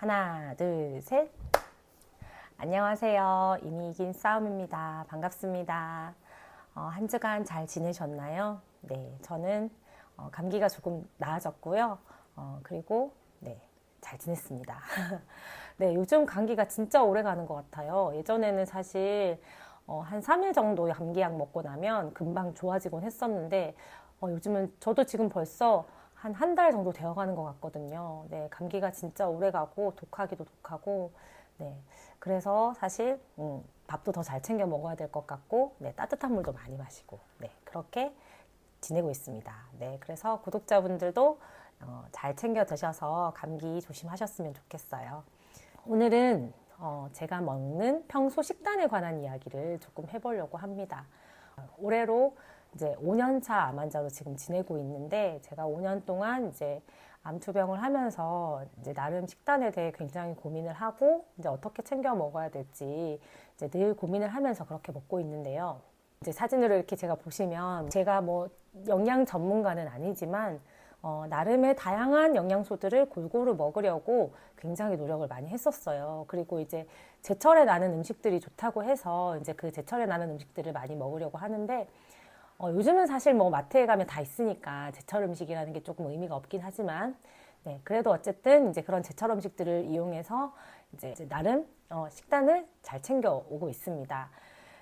하나, 둘, 셋. 안녕하세요. 이미 이긴 싸움입니다. 반갑습니다. 어, 한 주간 잘 지내셨나요? 네, 저는 어, 감기가 조금 나아졌고요. 어, 그리고 네, 잘 지냈습니다. 네, 요즘 감기가 진짜 오래 가는 것 같아요. 예전에는 사실 어, 한 3일 정도 감기약 먹고 나면 금방 좋아지곤 했었는데 어, 요즘은 저도 지금 벌써 한 한 달 정도 되어 가는 것 같거든요. 네, 감기가 진짜 오래 가고 독하기도 독하고 네. 그래서 사실 음, 밥도 더 잘 챙겨 먹어야 될 것 같고 네, 따뜻한 물도 많이 마시고 네, 그렇게 지내고 있습니다. 네, 그래서 구독자분들도 어, 잘 챙겨 드셔서 감기 조심하셨으면 좋겠어요. 오늘은 어, 제가 먹는 평소 식단에 관한 이야기를 조금 해보려고 합니다. 어, 올해로 이제 5년차 암 환자로 지금 지내고 있는데 제가 5년 동안 이제 암 투병을 하면서 이제 나름 식단에 대해 굉장히 고민을 하고 이제 어떻게 챙겨 먹어야 될지 이제 늘 고민을 하면서 그렇게 먹고 있는데요. 이제 사진으로 이렇게 제가 보시면 제가 뭐 영양 전문가는 아니지만 어, 나름의 다양한 영양소들을 골고루 먹으려고 굉장히 노력을 많이 했었어요. 그리고 이제 제철에 나는 음식들이 좋다고 해서 이제 그 제철에 나는 음식들을 많이 먹으려고 하는데 어, 요즘은 사실 뭐 마트에 가면 다 있으니까 제철 음식이라는 게 조금 의미가 없긴 하지만 네, 그래도 어쨌든 이제 그런 제철 음식들을 이용해서 이제 이제 나름 어, 식단을 잘 챙겨 오고 있습니다.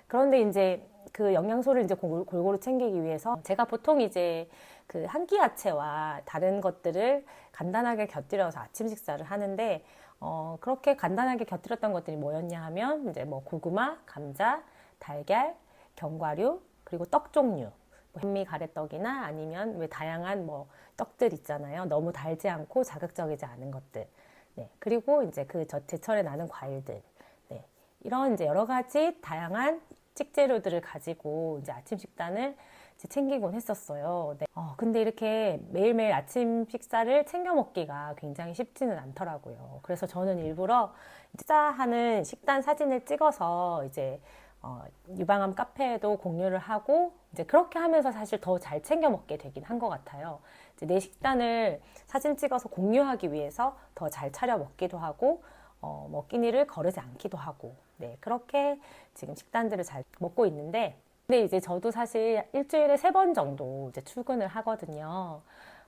그런데 이제 그 영양소를 이제 골- 골고루 챙기기 위해서 제가 보통 이제 그 한 끼 야채와 다른 것들을 간단하게 곁들여서 아침 식사를 하는데 어, 그렇게 간단하게 곁들였던 것들이 뭐였냐 하면 이제 뭐 고구마, 감자, 달걀, 견과류, 그리고 떡 종류. 뭐 현미 가래떡이나 아니면 왜 다양한 뭐 떡들 있잖아요. 너무 달지 않고 자극적이지 않은 것들. 네. 그리고 이제 그 저- 제철에 나는 과일들. 네. 이런 이제 여러 가지 다양한 식재료들을 가지고 이제 아침 식단을 이제 챙기곤 했었어요. 네. 어, 근데 이렇게 매일매일 아침 식사를 챙겨 먹기가 굉장히 쉽지는 않더라고요. 그래서 저는 일부러 식사하는 식단 사진을 찍어서 이제 어, 유방암 카페에도 공유를 하고 이제 그렇게 하면서 사실 더 잘 챙겨 먹게 되긴 한 것 같아요. 내 식단을 사진 찍어서 공유하기 위해서 더 잘 차려 먹기도 하고 어, 먹기니를 거르지 않기도 하고 네 그렇게 지금 식단들을 잘 먹고 있는데 근데 이제 저도 사실 일주일에 세 번 정도 이제 출근을 하거든요.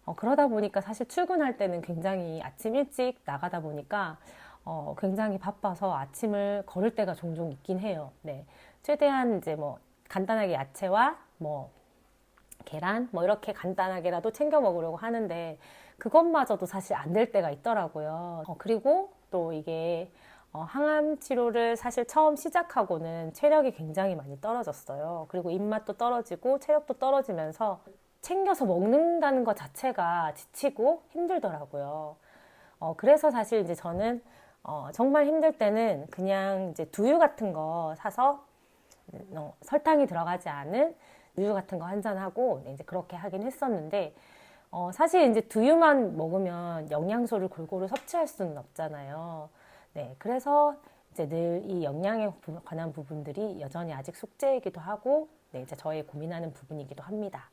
어, 그러다 보니까 사실 출근할 때는 굉장히 아침 일찍 나가다 보니까 어, 굉장히 바빠서 아침을 걸을 때가 종종 있긴 해요. 네. 최대한 이제 뭐 간단하게 야채와 뭐 계란 뭐 이렇게 간단하게라도 챙겨 먹으려고 하는데 그것마저도 사실 안 될 때가 있더라고요. 어, 그리고 또 이게 어, 항암 치료를 사실 처음 시작하고는 체력이 굉장히 많이 떨어졌어요. 그리고 입맛도 떨어지고 체력도 떨어지면서 챙겨서 먹는다는 것 자체가 지치고 힘들더라고요. 어, 그래서 사실 이제 저는 어, 정말 힘들 때는 그냥 이제 두유 같은 거 사서 어, 설탕이 들어가지 않은 우유 같은 거 한 잔 하고 네, 이제 그렇게 하긴 했었는데 어, 사실 이제 두유만 먹으면 영양소를 골고루 섭취할 수는 없잖아요. 네, 그래서 이제 늘 이 영양에 부- 관한 부분들이 여전히 아직 숙제이기도 하고 네, 이제 저의 고민하는 부분이기도 합니다.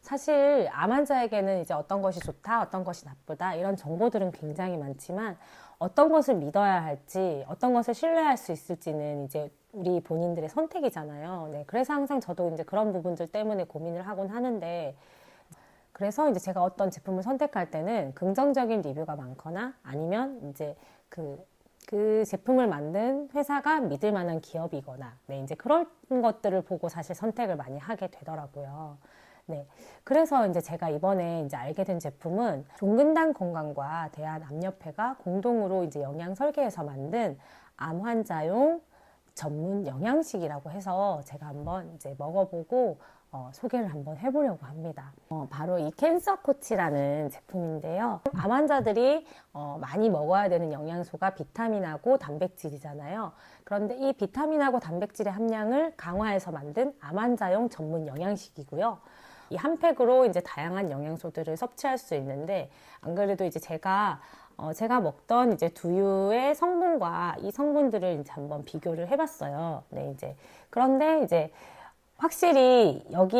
사실 암 환자에게는 이제 어떤 것이 좋다, 어떤 것이 나쁘다 이런 정보들은 굉장히 많지만 어떤 것을 믿어야 할지, 어떤 것을 신뢰할 수 있을지는 이제 우리 본인들의 선택이잖아요. 네, 그래서 항상 저도 이제 그런 부분들 때문에 고민을 하곤 하는데 그래서 이제 제가 어떤 제품을 선택할 때는 긍정적인 리뷰가 많거나 아니면 이제 그, 그 제품을 만든 회사가 믿을 만한 기업이거나, 네, 이제 그런 것들을 보고 사실 선택을 많이 하게 되더라고요. 네. 그래서 이제 제가 이번에 이제 알게 된 제품은 종근당 건강과 대한암협회가 공동으로 이제 영양 설계해서 만든 암 환자용 전문 영양식이라고 해서 제가 한번 이제 먹어보고 어, 소개를 한번 해보려고 합니다. 어, 바로 이 캔서 코치라는 제품인데요. 암 환자들이 어, 많이 먹어야 되는 영양소가 비타민하고 단백질이잖아요. 그런데 이 비타민하고 단백질의 함량을 강화해서 만든 암 환자용 전문 영양식이고요. 이 한 팩으로 이제 다양한 영양소들을 섭취할 수 있는데 안 그래도 이제 제가 어, 제가 먹던 이제 두유의 성분과 이 성분들을 이제 한번 비교를 해봤어요. 네, 이제 그런데 이제 확실히 여기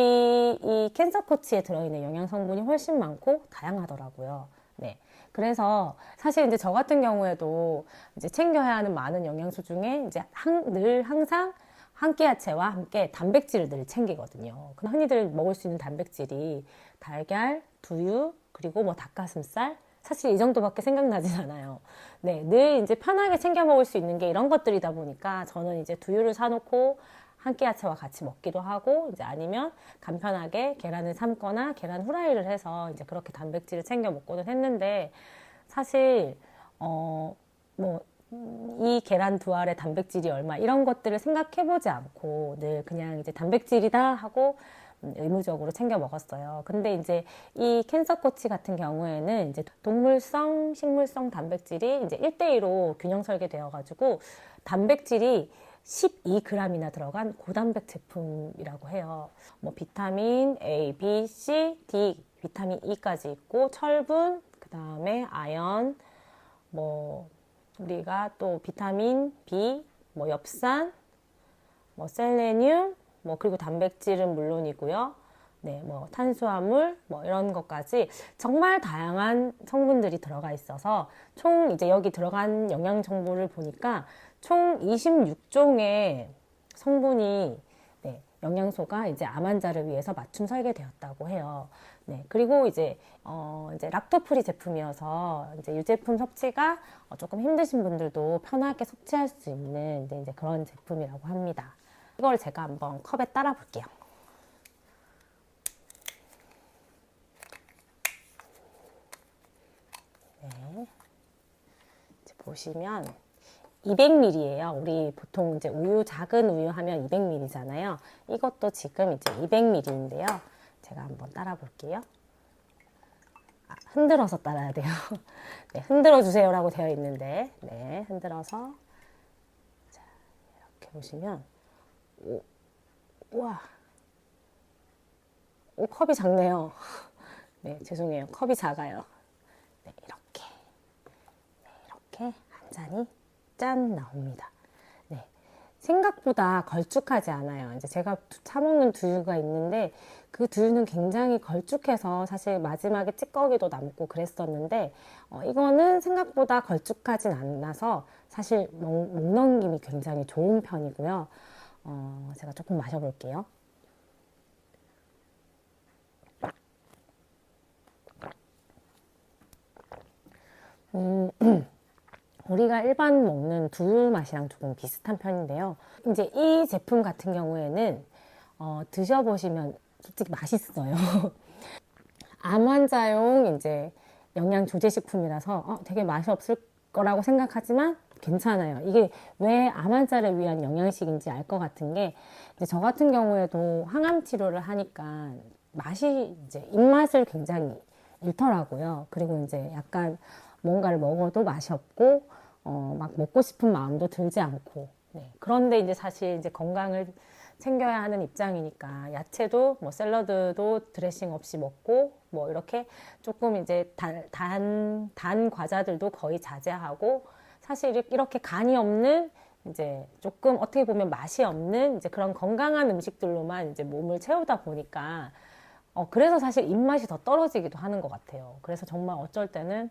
이 캔서 코치에 들어있는 영양 성분이 훨씬 많고 다양하더라고요. 네. 그래서 사실 이제 저 같은 경우에도 이제 챙겨야 하는 많은 영양소 중에 이제 항- 늘 항상 한 끼 야채와 함께 단백질을 늘 챙기거든요. 흔히들 먹을 수 있는 단백질이 달걀, 두유, 그리고 뭐 닭가슴살, 사실 이 정도밖에 생각나진 않아요. 네, 늘 이제 편하게 챙겨 먹을 수 있는 게 이런 것들이다 보니까 저는 이제 두유를 사놓고 한 끼 야채와 같이 먹기도 하고 이제 아니면 간편하게 계란을 삶거나 계란 후라이를 해서 이제 그렇게 단백질을 챙겨 먹고는 했는데 사실 어뭐 이 계란 두 알의 단백질이 얼마 이런 것들을 생각해 보지 않고 늘 그냥 이제 단백질이다 하고 음, 의무적으로 챙겨 먹었어요. 근데 이제 이 캔서 코치 같은 경우에는 이제 동물성, 식물성 단백질이 이제 1대2로 균형 설계되어 가지고 단백질이 12g이나 들어간 고단백 제품이라고 해요. 뭐 비타민 A, B, C, D, 비타민 E까지 있고 철분, 그 다음에 아연, 뭐 우리가 또 비타민 B, 뭐 엽산, 뭐 셀레늄, 뭐 그리고 단백질은 물론이고요. 네, 뭐 탄수화물, 뭐 이런 것까지 정말 다양한 성분들이 들어가 있어서 총 이제 여기 들어간 영양 정보를 보니까 총 26종의 성분이 네, 영양소가 이제 암 환자를 위해서 맞춤 설계되었다고 해요. 네, 그리고 이제 어 이제 락토프리 제품이어서 이제 유제품 섭취가 어, 조금 힘드신 분들도 편하게 섭취할 수 있는 네, 이제 그런 제품이라고 합니다. 이걸 제가 한번 컵에 따라 볼게요. 네. 이제 보시면 200ml예요. 우리 보통 이제 우유 작은 우유 하면 200ml잖아요. 이것도 지금 이제 200ml인데요. 제가 한번 따라 볼게요. 아, 흔들어서 따라야 돼요. 네, 흔들어 주세요라고 되어 있는데, 네, 흔들어서 자 이렇게 보시면 오, 우와, 오 컵이 작네요. 네, 죄송해요. 컵이 작아요. 네, 이렇게. 네, 이렇게 한 잔이 짠 나옵니다. 네. 생각보다 걸쭉하지 않아요. 이제 제가 두- 사먹는 두유가 있는데 그 두유는 굉장히 걸쭉해서 사실 마지막에 찌꺼기도 남고 그랬었는데 어, 이거는 생각보다 걸쭉하진 않아서 사실 먹, 목 넘김이 굉장히 좋은 편이고요. 어, 제가 조금 마셔볼게요. 우리가 일반 먹는 두유 맛이랑 조금 비슷한 편인데요. 이제 이 제품 같은 경우에는 어, 드셔보시면 솔직히 맛있어요. 암 환자용 이제 영양 조제 식품이라서 어, 되게 맛이 없을 거라고 생각하지만 괜찮아요. 이게 왜 암 환자를 위한 영양식인지 알 것 같은 게 저 같은 경우에도 항암 치료를 하니까 맛이 이제 입맛을 굉장히 잃더라고요. 그리고 이제 약간 뭔가를 먹어도 맛이 없고 어, 막 먹고 싶은 마음도 들지 않고 네. 그런데 이제 사실 이제 건강을 챙겨야 하는 입장이니까 야채도 뭐 샐러드도 드레싱 없이 먹고 뭐 이렇게 조금 이제 단, 단, 단 과자들도 거의 자제하고 사실 이렇게 간이 없는 이제 조금 어떻게 보면 맛이 없는 이제 그런 건강한 음식들로만 이제 몸을 채우다 보니까 어, 그래서 사실 입맛이 더 떨어지기도 하는 것 같아요. 그래서 정말 어쩔 때는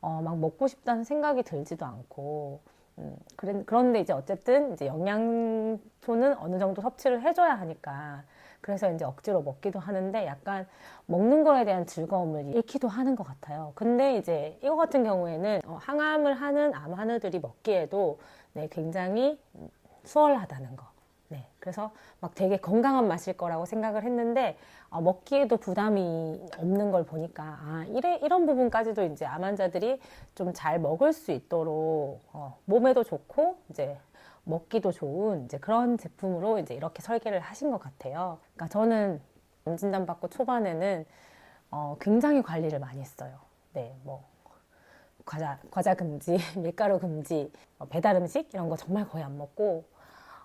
어, 막 먹고 싶다는 생각이 들지도 않고, 음, 그런, 그런데 이제 어쨌든 이제 영양소는 어느 정도 섭취를 해줘야 하니까, 그래서 이제 억지로 먹기도 하는데 약간 먹는 거에 대한 즐거움을 잃기도 하는 것 같아요. 근데 이제 이거 같은 경우에는 어, 항암을 하는 암 환우들이 먹기에도 네, 굉장히 음, 수월하다는 거. 네, 그래서 막 되게 건강한 맛일 거라고 생각을 했는데 어, 먹기에도 부담이 없는 걸 보니까 아 이래 이런 부분까지도 이제 암 환자들이 좀 잘 먹을 수 있도록 어, 몸에도 좋고 이제 먹기도 좋은 이제 그런 제품으로 이제 이렇게 설계를 하신 것 같아요. 그러니까 저는 암 진단 받고 초반에는 어, 굉장히 관리를 많이 했어요. 네, 뭐 과자 과자 금지, 밀가루 금지, 어, 배달 음식 이런 거 정말 거의 안 먹고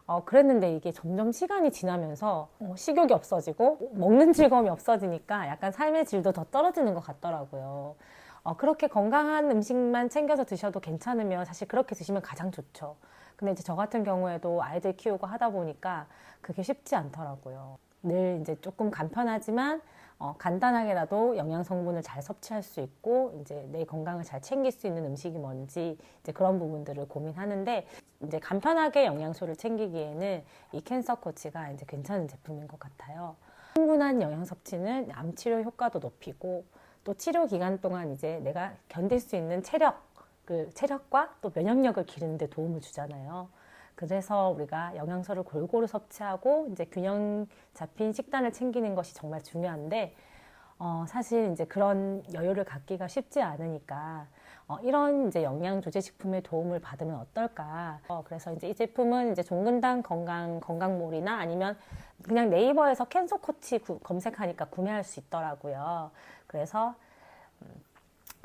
어, 그랬는데 이게 점점 시간이 지나면서 어, 식욕이 없어지고 먹는 즐거움이 없어지니까 약간 삶의 질도 더 떨어지는 것 같더라고요. 어, 그렇게 건강한 음식만 챙겨서 드셔도 괜찮으면 사실 그렇게 드시면 가장 좋죠. 근데 이제 저 같은 경우에도 아이들 키우고 하다 보니까 그게 쉽지 않더라고요. 늘 이제 조금 간편하지만 어, 간단하게라도 영양 성분을 잘 섭취할 수 있고 이제 내 건강을 잘 챙길 수 있는 음식이 뭔지 이제 그런 부분들을 고민하는데 이제 간편하게 영양소를 챙기기에는 이 캔서 코치가 이제 괜찮은 제품인 것 같아요. 충분한 영양 섭취는 암 치료 효과도 높이고 또 치료 기간 동안 이제 내가 견딜 수 있는 체력, 그 체력과 또 면역력을 기르는 데 도움을 주잖아요. 그래서 우리가 영양소를 골고루 섭취하고 이제 균형 잡힌 식단을 챙기는 것이 정말 중요한데 어, 사실 이제 그런 여유를 갖기가 쉽지 않으니까 어, 이런 이제 영양 조제 식품의 도움을 받으면 어떨까? 어, 그래서 이제 이 제품은 이제 종근당 건강 건강몰이나 아니면 그냥 네이버에서 캔서 코치 구- 검색하니까 구매할 수 있더라고요. 그래서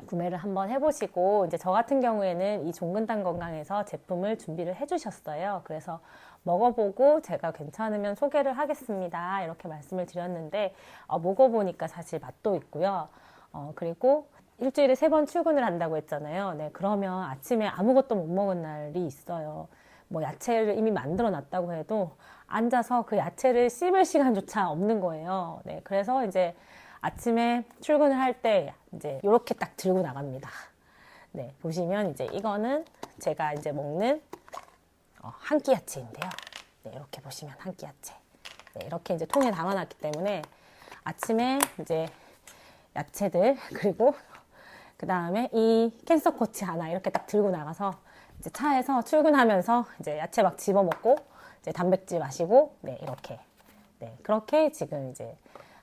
구매를 한번 해보시고 이제 저 같은 경우에는 이 종근당 건강에서 제품을 준비를 해주셨어요. 그래서 먹어보고 제가 괜찮으면 소개를 하겠습니다. 이렇게 말씀을 드렸는데 어, 먹어보니까 사실 맛도 있고요. 어, 그리고 일주일에 세 번 출근을 한다고 했잖아요. 네, 그러면 아침에 아무것도 못 먹은 날이 있어요. 뭐 야채를 이미 만들어 놨다고 해도 앉아서 그 야채를 씹을 시간조차 없는 거예요. 네, 그래서 이제 아침에 출근을 할 때 이제 이렇게 딱 들고 나갑니다. 네, 보시면 이제 이거는 제가 이제 먹는 어, 한 끼 야채인데요. 네, 이렇게 보시면 한 끼 야채. 네, 이렇게 이제 통에 담아놨기 때문에 아침에 이제 야채들 그리고 그 다음에 이 캔서 코치 하나 이렇게 딱 들고 나가서 이제 차에서 출근하면서 이제 야채 막 집어 먹고 이제 단백질 마시고 네 이렇게 네 그렇게 지금 이제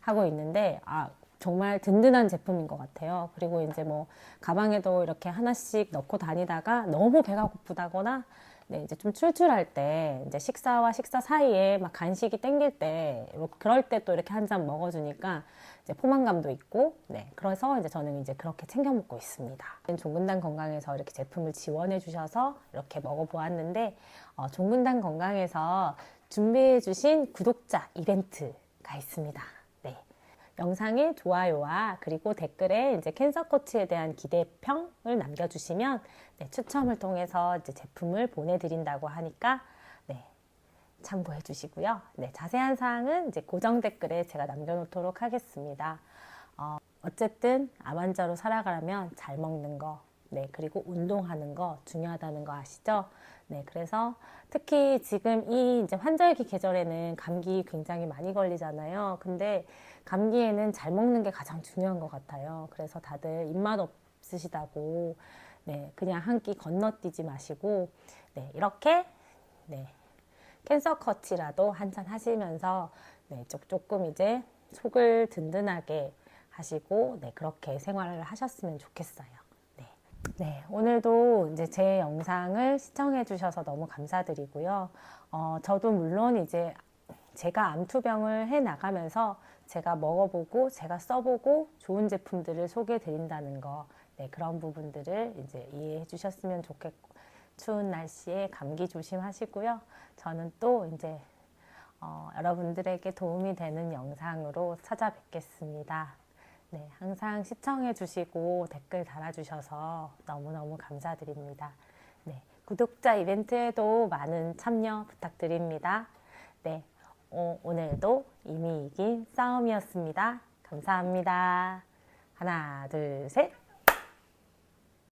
하고 있는데 아 정말 든든한 제품인 것 같아요. 그리고 이제 뭐 가방에도 이렇게 하나씩 넣고 다니다가 너무 배가 고프다거나 네, 이제 좀 출출할 때 이제 식사와 식사 사이에 막 간식이 땡길 때 이렇게 그럴 때 또 이렇게 한 잔 먹어주니까 이제 포만감도 있고 네 그래서 이제 저는 이제 그렇게 챙겨 먹고 있습니다. 종근당 건강에서 이렇게 제품을 지원해 주셔서 이렇게 먹어보았는데 어, 종근당 건강에서 준비해 주신 구독자 이벤트가 있습니다. 네. 영상의 좋아요와 그리고 댓글에 이제 캔서 코치에 대한 기대평을 남겨주시면 네, 추첨을 통해서 이제 제품을 보내드린다고 하니까 네, 참고해 주시고요. 네, 자세한 사항은 이제 고정 댓글에 제가 남겨놓도록 하겠습니다. 어, 어쨌든 암 환자로 살아가려면 잘 먹는 거, 네, 그리고 운동하는 거 중요하다는 거 아시죠? 네, 그래서 특히 지금 이 이제 환절기 계절에는 감기 굉장히 많이 걸리잖아요. 근데 감기에는 잘 먹는 게 가장 중요한 것 같아요. 그래서 다들 입맛 없으시다고 네, 그냥 한 끼 건너뛰지 마시고 네, 이렇게 네, 캔서 커치라도 한 잔 하시면서 네, 조- 조금 이제 속을 든든하게 하시고 네, 그렇게 생활을 하셨으면 좋겠어요. 네. 네, 오늘도 이제 제 영상을 시청해 주셔서 너무 감사드리고요. 어, 저도 물론 이제 제가 암투병을 해 나가면서 제가 먹어보고 제가 써보고 좋은 제품들을 소개해 드린다는 거, 네, 그런 부분들을 이제 이해해 주셨으면 좋겠고, 추운 날씨에 감기 조심하시고요. 저는 또 이제 어, 여러분들에게 도움이 되는 영상으로 찾아뵙겠습니다. 네, 항상 시청해 주시고 댓글 달아주셔서 너무너무 감사드립니다. 네, 구독자 이벤트에도 많은 참여 부탁드립니다. 네, 어, 오늘도 이미 이긴 싸움이었습니다. 감사합니다. 하나, 둘, 셋.